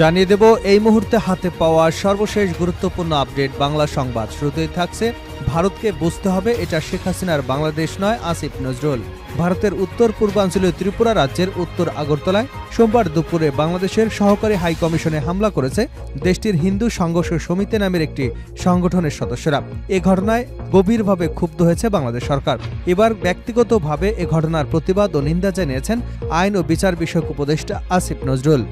জানিয়ে দেব, এই মুহূর্তে হাতে পাওয়া সর্বশেষ গুরুত্বপূর্ণ আপডেট বাংলা সংবাদ। শুরুতেই থাকছে, ভারতকে বুঝতে হবে, এটা শেখ হাসিনার বাংলাদেশ নয়, আসিফ নজরুল। ভারতের উত্তর পূর্বাঞ্চলীয় ত্রিপুরা রাজ্যের উত্তর আগরতলায় সোমবার দুপুরে বাংলাদেশের সহকারী হাই কমিশনে হামলা করেছে দেশটির হিন্দু সংঘর্ষ সমিতি নামের একটি সংগঠনের সদস্যরা। এ ঘটনায় গভীরভাবে ক্ষুব্ধ হয়েছে বাংলাদেশ সরকার। এবার ব্যক্তিগতভাবে এ ঘটনার প্রতিবাদ ও নিন্দা জানিয়েছেন আইন ও বিচার বিষয়ক উপদেষ্টা আসিফ নজরুল।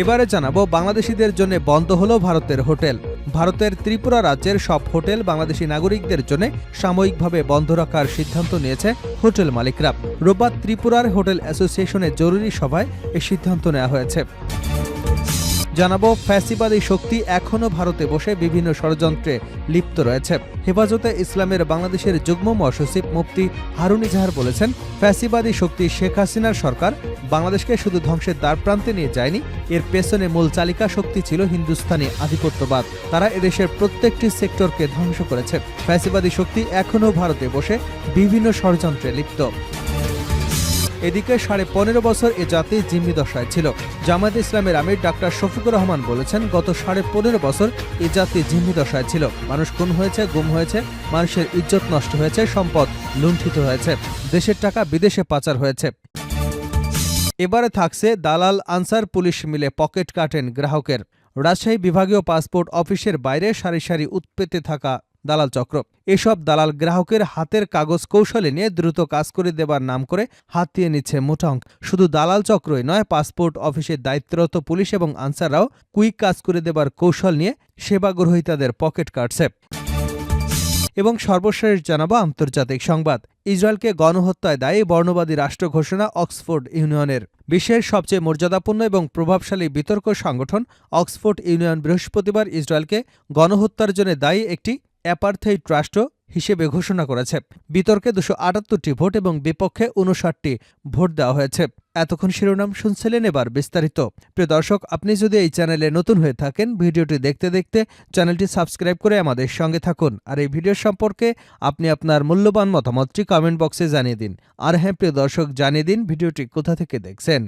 এবারে জানাব বাংলাদেশিদের জন্য বন্ধ হলো ভারতের হোটেল। ভারতের ত্রিপুরা রাজ্যের সব হোটেল বাংলাদেশি নাগরিকদের জন্য সাময়িকভাবে বন্ধ রাখার সিদ্ধান্ত নিয়েছে হোটেল মালিকরা। রোববার ত্রিপুরার হোটেল অ্যাসোসিয়েশনের জরুরি সভায় এই সিদ্ধান্ত নেওয়া হয়েছে। জানাব, ফ্যাসিবাদী শক্তি এখনও ভারতে বসে বিভিন্ন ষড়যন্ত্রে লিপ্ত রয়েছে। হেফাজতে ইসলামের বাংলাদেশের যুগ্ম মহাসচিব মুফতি হারুন ইজাহার বলেছেন, ফ্যাসিবাদী শক্তি শেখ হাসিনার সরকার বাংলাদেশকে শুধু ধ্বংসের দ্বার প্রান্তে নিয়ে যায়নি, এর পেছনে মূল চালিকা শক্তি ছিল হিন্দুস্তানি আধিপত্যবাদ। তারা এদেশের প্রত্যেকটি সেক্টরকে ধ্বংস করেছে। ফ্যাসিবাদী শক্তি এখনও ভারতে বসে বিভিন্ন ষড়যন্ত্রে লিপ্ত। এদিকে সাড়ে পনেরো বছর এ জাতি জিম্মি দশায় ছিল। জামায়াত ইসলামের আমির ডাক্তার শফিকুর রহমান বলেছেন, গত সাড়ে পনেরো বছর এ জাতি জিম্মি দশায় ছিল। মানুষ খুন হয়েছে, গুম হয়েছে, মানুষের ইজ্জত নষ্ট হয়েছে, সম্পদ লুণ্ঠিত হয়েছে, দেশের টাকা বিদেশে পাচার হয়েছে। এবারে থাকছে দালাল আনসার পুলিশ মিলে পকেট কাটেন গ্রাহকের। রাজশাহী বিভাগীয় পাসপোর্ট অফিসের বাইরে সারি সারি উৎপেতে থাকা দালাল চক্র। এসব দালাল গ্রাহকের হাতের কাগজ কৌশলে নিয়ে দ্রুত কাজ করে দেবার নাম করে হাতিয়ে নিচ্ছে মোটা অঙ্ক। শুধু দালাল চক্রই নয়, পাসপোর্ট অফিসের দায়িত্বরত পুলিশ এবং আনসাররাও কুইক কাজ করে দেবার কৌশল নিয়ে সেবা গ্রহীতাদের পকেট কাটছে। এবং সর্বশেষ জানাব আন্তর্জাতিক সংবাদ। ইসরায়েলকে গণহত্যায় দায়ী বর্ণবাদী রাষ্ট্র ঘোষণা অক্সফোর্ড ইউনিয়নের। বিশ্বের সবচেয়ে মর্যাদাপূর্ণ এবং প্রভাবশালী বিতর্ক সংগঠন অক্সফোর্ড ইউনিয়ন বৃহস্পতিবার ইসরায়েলকে গণহত্যার জন্য দায়ী একটি অ্যাপার্থেইড ট্রাস্ট হিসেবে ঘোষণা করেছে। বিতর্কে দুশো আটাত্তরটি ভোট এবং বিপক্ষে উনষাটটি ভোট দেওয়া হয়েছে। এতক্ষণ শিরোনাম শুনছিলেন এবার বিস্তারিত। প্রিয় দর্শক, আপনি যদি এই চ্যানেলে নতুন হয়ে থাকেন, ভিডিওটি দেখতে দেখতে চ্যানেলটি সাবস্ক্রাইব করে আমাদের সঙ্গে থাকুন। আর এই ভিডিও সম্পর্কে আপনি আপনার মূল্যবান মতামতটি কমেন্ট বক্সে জানিয়ে দিন। আর হ্যাঁ প্রিয় দর্শক, জানিয়ে দিন ভিডিওটি কোথা থেকে দেখছেন।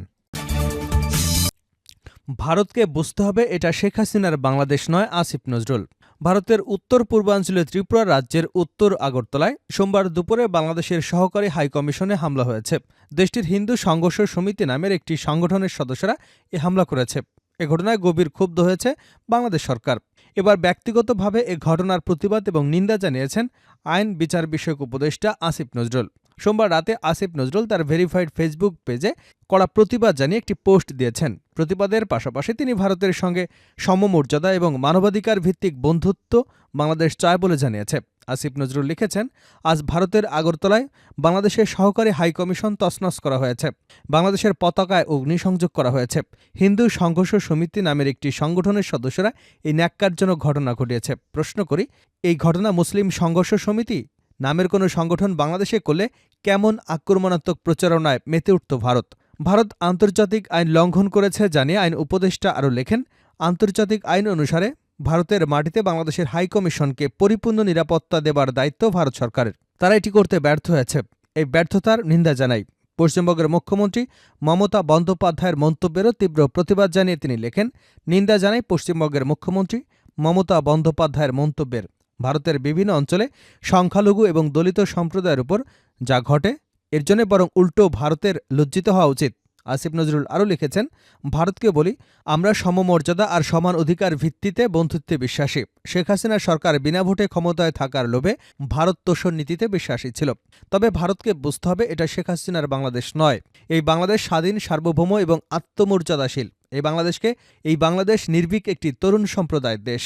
ভারতকে বুঝতে হবে এটা শেখ হাসিনার বাংলাদেশ নয়, আসিফ নজরুল। ভারতের উত্তর পূর্বাঞ্চলীয় ত্রিপুরা রাজ্যের উত্তর আগরতলায় সোমবার দুপুরে বাংলাদেশের সহকারী হাইকমিশনে হামলা হয়েছে। দেশটির হিন্দু সংঘর্ষ সমিতি নামের একটি সংগঠনের সদস্যরা এ হামলা করেছে। এ ঘটনায় গভীর ক্ষুব্ধ হয়েছে বাংলাদেশ সরকার। এবার ব্যক্তিগতভাবে এ ঘটনার প্রতিবাদ এবং নিন্দা জানিয়েছেন আইন বিচার বিষয়ক উপদেষ্টা আসিফ নজরুল। সোমবার রাতে আসিফ নজরুল তার ভেরিফাইড ফেসবুক পেজে কড়া প্রতিবাদ জানিয়ে একটি পোস্ট দিয়েছেন। প্রতিবাদের পাশাপাশি তিনি ভারতের সঙ্গে সমমর্যাদা এবং মানবাধিকার ভিত্তিক বন্ধুত্ব বাংলাদেশ চায় বলে জানিয়েছে। আসিফ নজরুল লিখেছেন, আজ ভারতের আগরতলায় বাংলাদেশের সহকারী হাইকমিশন তছনছ করা হয়েছে। বাংলাদেশের পতাকায় অগ্নিসংযোগ করা হয়েছে। হিন্দু সংঘর্ষ সমিতি নামের একটি সংগঠনের সদস্যরা এই ন্যাক্কারজনক ঘটনা ঘটিয়েছে। প্রশ্ন করি, এই ঘটনা মুসলিম সংঘর্ষ সমিতি নামের কোনো সংগঠন বাংলাদেশে করলে কেমন আক্রমণাত্মক প্রচারণায় মেতে উঠত ভারত? ভারত আন্তর্জাতিক আইন লঙ্ঘন করেছে জানিয়ে আইন উপদেষ্টা আরও লেখেন, আন্তর্জাতিক আইন অনুসারে ভারতের মাটিতে বাংলাদেশের হাইকমিশনকে পরিপূর্ণ নিরাপত্তা দেবার দায়িত্ব ভারত সরকারের। তারা এটি করতে ব্যর্থ হয়েছে। এই ব্যর্থতার নিন্দা জানাই। পশ্চিমবঙ্গের মুখ্যমন্ত্রী মমতা বন্দ্যোপাধ্যায়ের মন্তব্যেরও তীব্র প্রতিবাদ জানিয়ে তিনি লেখেন, নিন্দা জানাই পশ্চিমবঙ্গের মুখ্যমন্ত্রী মমতা বন্দ্যোপাধ্যায়ের মন্তব্যের। ভারতের বিভিন্ন অঞ্চলে সংখ্যালঘু এবং দলিত সম্প্রদায়ের উপর যা ঘটে, এর জন্য বরং উল্টো ভারতের লজ্জিত হওয়া উচিত। আসিফ নজরুল আরও লিখেছেন, ভারতকে বলি, আমরা সমমর্যাদা আর সমান অধিকার ভিত্তিতে বন্ধুত্বে বিশ্বাসী। শেখ হাসিনা সরকার বিনা ভোটে ক্ষমতায় থাকার লোভে ভারত তোষণ নীতিতে বিশ্বাসী ছিল। তবে ভারতকে বুঝতে হবে এটা শেখ হাসিনার বাংলাদেশ নয়। এই বাংলাদেশ স্বাধীন, সার্বভৌম এবং আত্মমর্যাদাশীল। এই বাংলাদেশকে, এই বাংলাদেশ নির্ভীক একটি তরুণ সম্প্রদায়ের দেশ।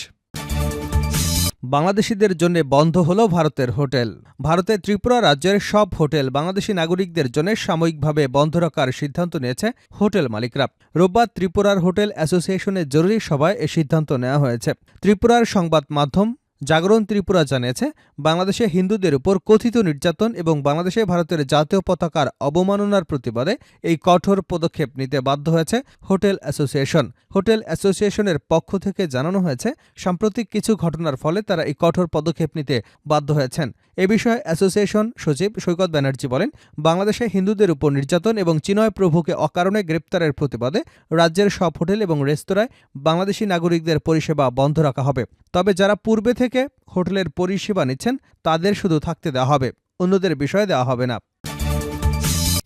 বাংলাদেশিদের জন্য বন্ধ হল ভারতের হোটেল। ভারতের ত্রিপুরা রাজ্যের সব হোটেল বাংলাদেশি নাগরিকদের জন্য সাময়িকভাবে বন্ধ রাখার সিদ্ধান্ত নিয়েছে হোটেল মালিকরা। রোববার ত্রিপুরার হোটেল অ্যাসোসিয়েশনের জরুরি সভায় এ সিদ্ধান্ত নেওয়া হয়েছে। ত্রিপুরার সংবাদ মাধ্যম জাগরণ ত্রিপুরা জানিয়েছে, বাংলাদেশে হিন্দুদের উপর কথিত নির্যাতন এবং বাংলাদেশে ভারতের জাতীয় পতাকার অবমাননার প্রতিবাদে এই কঠোর পদক্ষেপ নিতে বাধ্য হয়েছে হোটেল অ্যাসোসিয়েশন। হোটেল অ্যাসোসিয়েশনের পক্ষ থেকে জানানো হয়েছে, সাম্প্রতিক কিছু ঘটনার ফলে তারা এই কঠোর পদক্ষেপ নিতে বাধ্য হয়েছেন। এ বিষয়ে অ্যাসোসিয়েশন সচিব সৈকত ব্যানার্জি বলেন, বাংলাদেশে হিন্দুদের উপর নির্যাতন এবং চিনয় প্রভুকে অকারণে গ্রেপ্তারের প্রতিবাদে রাজ্যের সব হোটেল এবং রেস্তোরাঁয় বাংলাদেশি নাগরিকদের পরিষেবা বন্ধ রাখা হবে। তবে যারা পূর্বে থেকে হোটেলের পরিষেবা নিচ্ছেন, তাদের শুধু থাকতে দেওয়া হবে, অন্যদের বিষয়ে দেওয়া হবে না।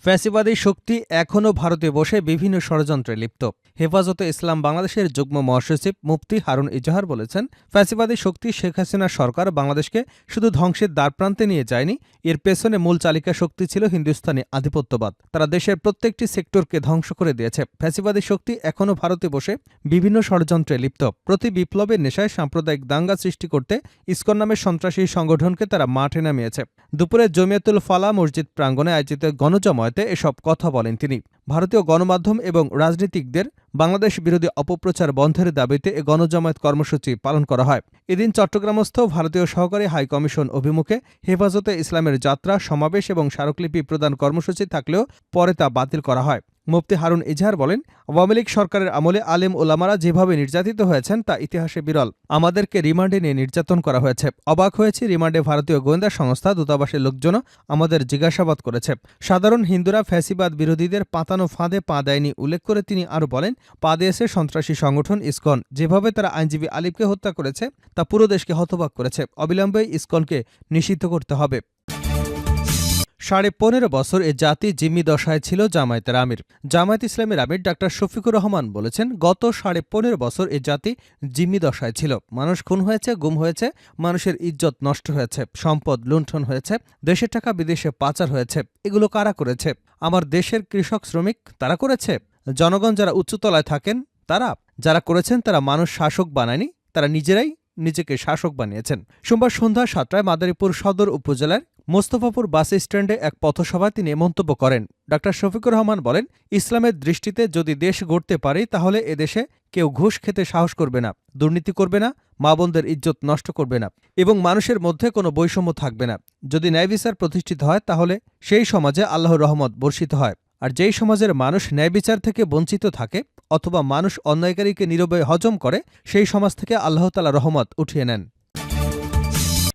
ফ্যাসিবাদী শক্তি এখনও ভারতে বসে বিভিন্ন ষড়যন্ত্রে লিপ্ত। হেফাজতে ইসলাম বাংলাদেশের যুগ্ম মহাসচিব মুফতি হারুন ইজাহার বলেছেন, ফ্যাসিবাদী শক্তি শেখ হাসিনা সরকার বাংলাদেশকে শুধু ধ্বংসের দ্বারপ্রান্তে নিয়ে যায়নি, এর পেছনে মূল চালিকা শক্তি ছিল হিন্দুস্তানি আধিপত্যবাদ। তারা দেশের প্রত্যেকটি সেক্টরকে ধ্বংস করে দিয়েছে। ফ্যাসিবাদী শক্তি এখনও ভারতে বসে বিভিন্ন ষড়যন্ত্রে লিপ্ত। প্রতি বিপ্লবের নেশায় সাম্প্রদায়িক দাঙ্গা সৃষ্টি করতে ইসকন নামের সন্ত্রাসী সংগঠনকে তারা মাঠে নামিয়েছে। দুপুরে জমিয়াতুল ফালা মসজিদ প্রাঙ্গণে আয়োজিত গণজমায়েতে এসব কথা বলেন তিনি। ভারতীয় গণমাধ্যম এবং রাজনীতিকদের বাংলাদেশ বিরোধী অপপ্রচার বন্ধের দাবিতে এ গণজমায়েত কর্মসূচি পালন করা হয়। এদিন চট্টগ্রামস্থ ভারতীয় সহকারী হাই কমিশন অভিমুখে হেফাজতে ইসলামের যাত্রা, সমাবেশ এবং স্মারকলিপি প্রদান কর্মসূচি থাকলেও পরে তা বাতিল করা হয়। মুফতি হারুন ইজহার বলেন, আওয়ামী লীগ সরকারের আমলে আলেম ওলামারা যেভাবে নির্যাতিত হয়েছেন, তা ইতিহাসে বিরল। আমাদেরকে রিমান্ডে নিয়ে নির্যাতন করা হয়েছে। অবাক হয়েছে, রিমান্ডে ভারতীয় গোয়েন্দা সংস্থা দূতাবাসের লোকজনও আমাদের জিজ্ঞাসাবাদ করেছে। সাধারণ হিন্দুরা ফ্যাসিবাদ বিরোধীদের পাতানো ফাঁদে পা দেয়নি, উল্লেখ করে তিনি আরও বলেন, পা দিয়েছে সন্ত্রাসী সংগঠন ইসকন। যেভাবে তারা আইনজীবী আলিফকে হত্যা করেছে, তা পুরো দেশকে হতবাক করেছে। অবিলম্বে ইসকনকে নিষিদ্ধ করতে হবে। সাড়ে পনেরো বছর এ জাতি জিম্মি দশায় ছিল জামায়াতের আমির। জামায়াত ইসলামের আমির ডাক্তার শফিকুর রহমান বলেছেন, গত সাড়ে পনেরো বছর এ জাতি জিম্মি দশায় ছিল। মানুষ খুন হয়েছে, গুম হয়েছে, মানুষের ইজ্জত নষ্ট হয়েছে, সম্পদ লুণ্ঠন হয়েছে, দেশের টাকা বিদেশে পাচার হয়েছে, এগুলো কারা করেছে? আমার দেশের কৃষক, শ্রমিক তারা করেছে? জনগণ যারা উচ্চতলায় থাকেন, তারা? যারা করেছেন, তারা মানুষ শাসক বানায়নি, তারা নিজেরাই নিজেকে শাসক বানিয়েছেন। সোমবার সন্ধ্যা সাতটায় মাদারীপুর সদর উপজেলার মোস্তফাপুর বাস স্ট্যান্ডে এক পথসভায় তিনি মন্তব্য করেন। ড. শফিকুর রহমান বলেন, ইসলামের দৃষ্টিতে যদি দেশ গড়তে পারে, তাহলে এদেশে কেউ ঘুষ খেতে সাহস করবে না, দুর্নীতি করবে না, মা বোনদের ইজ্জত নষ্ট করবে না এবং মানুষের মধ্যে কোনো বৈষম্য থাকবে না। যদি ন্যায় বিচার প্রতিষ্ঠিত হয়, তাহলে সেই সমাজে আল্লাহর রহমত বর্ষিত হয়। আর যেই সমাজের মানুষ ন্যায় বিচার থেকে বঞ্চিত থাকে অথবা মানুষ অন্যায়কারীকে নীরবে হজম করে, সেই সমাজ থেকে আল্লাহতালা রহমত উঠিয়ে নেন।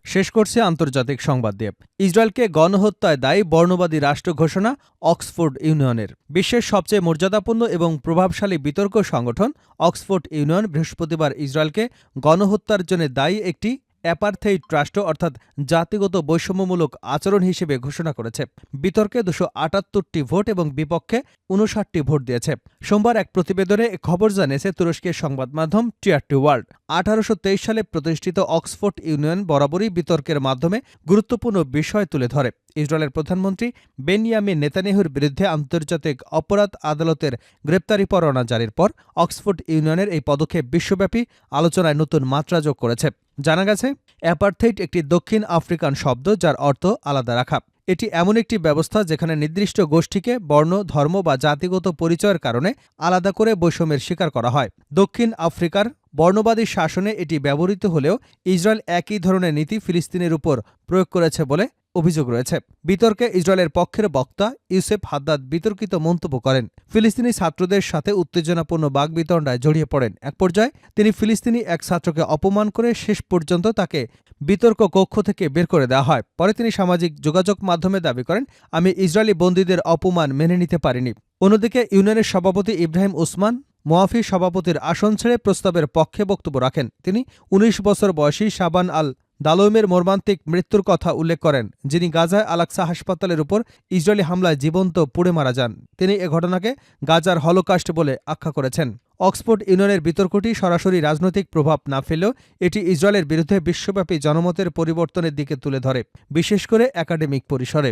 শেষ করছে আন্তর্জাতিক সংবাদ দিয়ে। ইসরায়েলকে গণহত্যায় দায়ী বর্ণবাদী রাষ্ট্র ঘোষণা অক্সফোর্ড ইউনিয়নের। বিশ্বের সবচেয়ে মর্যাদাপূর্ণ এবং প্রভাবশালী বিতর্ক সংগঠন অক্সফোর্ড ইউনিয়ন বৃহস্পতিবার ইসরায়েলকে গণহত্যার জন্য দায়ী একটি অ্যাপারথেইড ট্রাস্ট অর্থাৎ জাতিগত বৈষম্যমূলক আচরণ হিসেবে ঘোষণা করেছে। বিতর্কে দুশো আটাত্তরটি ভোট এবং বিপক্ষে উনষাটটি ভোট দিয়েছে। সোমবার এক প্রতিবেদনে খবর জানিয়েছে তুরস্কের সংবাদ মাধ্যম টিয়ারটি ওয়ার্ল্ড। আঠারোশো তেইশ সালে প্রতিষ্ঠিত অক্সফোর্ড ইউনিয়ন বরাবরই বিতর্কের মাধ্যমে গুরুত্বপূর্ণ বিষয় তুলে ধরে। ইসরায়েলের প্রধানমন্ত্রী বেনিয়ামিন নেতানিয়াহুর বিরুদ্ধে আন্তর্জাতিক অপরাধ আদালতের গ্রেপ্তারি পরোয়ানা জারির পর অক্সফোর্ড ইউনিয়নের এই পদক্ষেপ বিশ্বব্যাপী আলোচনায় নতুন মাত্রা যোগ করেছে। জানা গেছে অ্যাপার্থেইট একটি দক্ষিণ আফ্রিকান শব্দ যার অর্থ আলাদা রাখা। এটি এমন একটি ব্যবস্থা যেখানে নির্দিষ্ট গোষ্ঠীকে বর্ণ, ধর্ম বা জাতিগত পরিচয়ের কারণে আলাদা করে বৈষম্যের শিকার করা হয়। দক্ষিণ আফ্রিকার বর্ণবাদী শাসনে এটি ব্যবহৃত হলেও ইসরায়েল একই ধরনের নীতি ফিলিস্তিনের উপর প্রয়োগ করেছে বলে অভিযোগ রয়েছে। বিতর্কে ইসরায়েলের পক্ষের বক্তা ইউসেফ হাদ্দাদ বিতর্কিত মন্তব্য করেন। ফিলিস্তিনি ছাত্রদের সাথে উত্তেজনাপূর্ণ বাগবিতণ্ডায় জড়িয়ে পড়েন। এক পর্যায়ে তিনি ফিলিস্তিনি এক ছাত্রকে অপমান করে শেষ পর্যন্ত তাকে বিতর্ক কক্ষ থেকে বের করে দেওয়া হয়। পরে তিনি সামাজিক যোগাযোগ মাধ্যমে দাবি করেন, আমি ইসরায়েলি বন্দীদের অপমান মেনে নিতে পারিনি। অন্যদিকে ইউনিয়নের সভাপতি ইব্রাহিম ওসমান মোয়াফি সভাপতির আসন ছেড়ে প্রস্তাবের পক্ষে বক্তব্য রাখেন। তিনি ১৯ বছর বয়সী শাবান আল দালোমের মর্মান্তিক মৃত্যুর কথা উল্লেখ করেন, যিনি গাজায় আলাক্সা হাসপাতালের উপর ইসরায়েলি হামলায় জীবন্ত পুড়ে মারা যান। তিনি এ ঘটনাকে গাজার হলোকাস্ট বলে আখ্যা করেছেন। অক্সফোর্ড ইউনিয়নের বিতর্কটি সরাসরি রাজনৈতিক প্রভাব না ফেলেও এটি ইসরায়েলের বিরুদ্ধে বিশ্বব্যাপী জনমতের পরিবর্তনের দিকে তুলে ধরে, বিশেষ করে একাডেমিক পরিসরে।